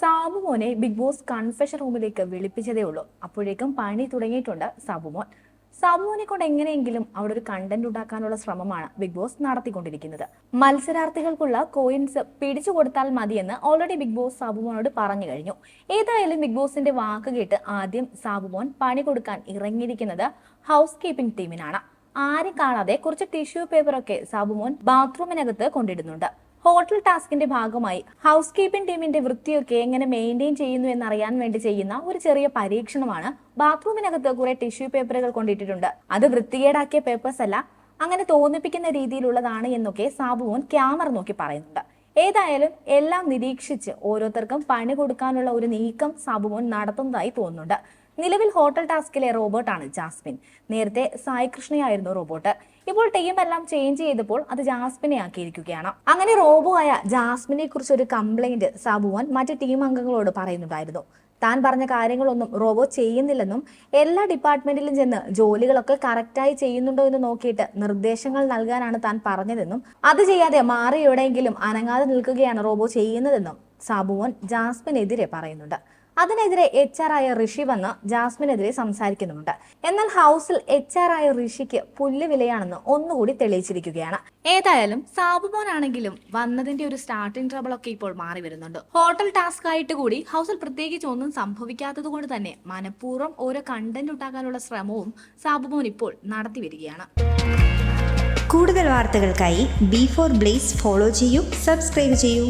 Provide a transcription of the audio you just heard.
സാബു മോനെ big boss confession റൂമിലേക്ക് വിളിപ്പിച്ചതേ ഉള്ളൂ. അപ്പോഴേക്കും പണി തുടങ്ങിയിട്ടുണ്ട് സാബു മോൻ. സാബു മോനെ കൊണ്ട് എങ്ങനെയെങ്കിലും അവിടെ ഒരു കണ്ടന്റ് ഉണ്ടാക്കാനുള്ള ശ്രമമാണ് ബിഗ് ബോസ് നടത്തിക്കൊണ്ടിരിക്കുന്നത്. മത്സരാർത്ഥികൾക്കുള്ള കോയിൻസ് പിടിച്ചു കൊടുത്താൽ മതിയെന്ന് ഓൾറെഡി ബിഗ് ബോസ് സാബു മോനോട് പറഞ്ഞു കഴിഞ്ഞു. ഏതായാലും ബിഗ് ബോസിന്റെ വാക്ക് കേട്ട് ആദ്യം സാബു മോൻ പണി കൊടുക്കാൻ ഇറങ്ങിയിരിക്കുന്നത് ഹൗസ് കീപ്പിംഗ് ടീമിനാണ് ആരെ കാണാതെ കുറച്ച് ടിഷ്യൂ പേപ്പറൊക്കെ സാബുമോൻ ബാത്റൂമിനകത്ത് കൊണ്ടിടുന്നുണ്ട്. ഹോട്ടൽ ടാസ്കിന്റെ ഭാഗമായി ഹൗസ് കീപ്പിംഗ് ടീമിന്റെ വൃത്തിയൊക്കെ എങ്ങനെ മെയിന്റെയിൻ ചെയ്യുന്നു എന്നറിയാൻ വേണ്ടി ചെയ്യുന്ന ഒരു ചെറിയ പരീക്ഷണമാണ് ബാത്റൂമിനകത്ത് കുറെ ടിഷ്യൂ പേപ്പറുകൾ കൊണ്ടിട്ടിട്ടുണ്ട്. അത് വൃത്തികേടാക്കിയ പേപ്പേഴ്സ് അല്ല അങ്ങനെ തോന്നിപ്പിക്കുന്ന രീതിയിലുള്ളതാണ് എന്നൊക്കെ സാബുവോൻ ക്യാമറ നോക്കി പറയുന്നുണ്ട്. ഏതായാലും എല്ലാം നിരീക്ഷിച്ച് ഓരോരുത്തർക്കും പണി കൊടുക്കാനുള്ള ഒരു നീക്കം സാബുമോൻ നടത്തുന്നതായി തോന്നുന്നുണ്ട്. നിലവിൽ ഹോട്ടൽ ടാസ്കിലെ റോബോട്ടാണ് ജാസ്മിൻ. നേരത്തെ സായി കൃഷ്ണയായിരുന്നു റോബോട്ട്. ഇപ്പോൾ എല്ലാം ചേഞ്ച് ചെയ്തപ്പോൾ അത് ജാസ്മിനെ ആക്കിയിരിക്കുകയാണ്. അങ്ങനെ റോബോ ആയ ജാസ്മിനെ കുറിച്ച് ഒരു കംപ്ലൈന്റ് സാബുവാൻ മറ്റ് ടീം അംഗങ്ങളോട് പറയുന്നുണ്ടായിരുന്നു. താൻ പറഞ്ഞ കാര്യങ്ങളൊന്നും റോബോ ചെയ്യുന്നില്ലെന്നും എല്ലാ ഡിപ്പാർട്ട്മെന്റിലും ചെന്ന് ജോലികളൊക്കെ കറക്റ്റായി ചെയ്യുന്നുണ്ടോ എന്ന് നോക്കിയിട്ട് നിർദ്ദേശങ്ങൾ നൽകാനാണ് താൻ പറഞ്ഞതെന്നും അത് ചെയ്യാതെ മാറി എവിടെയെങ്കിലും അനങ്ങാതെ നിൽക്കുകയാണ് റോബോ ചെയ്യുന്നതെന്നും സാബുവൻ ജാസ്മിനെതിരെ പറയുന്നുണ്ട്. അതിനെതിരെ എച്ച് ആർ ആയ ഋഷി വന്ന് ജാസ്മിനെതിരെ സംസാരിക്കുന്നുമുണ്ട്. എന്നാൽ ഹൗസിൽ എച്ച് ആർ ആയ ഋഷിക്ക് പുല്ല് വിലയാണെന്ന് ഒന്നുകൂടി തെളിയിച്ചിരിക്കുകയാണ്. ഏതായാലും സാബുമോനാണെങ്കിലും വന്നതിന്റെ ഒരു സ്റ്റാർട്ടിംഗ് ട്രബിൾ ഒക്കെ ഇപ്പോൾ മാറി വരുന്നുണ്ട്. ഹോട്ടൽ ടാസ്ക് ആയിട്ട് കൂടി ഹൗസിൽ പ്രത്യേകിച്ച് ഒന്നും സംഭവിക്കാത്തത് കൊണ്ട് തന്നെ മനഃപൂർവം ഓരോ കണ്ടന്റ് ഉണ്ടാക്കാനുള്ള ശ്രമവും സാബുമോൻ ഇപ്പോൾ നടത്തി വരികയാണ്. കൂടുതൽ വാർത്തകൾക്കായി ബി ഫോർ ബ്ലേസ് ഫോളോ ചെയ്യൂ സബ്സ്ക്രൈബ് ചെയ്യൂ.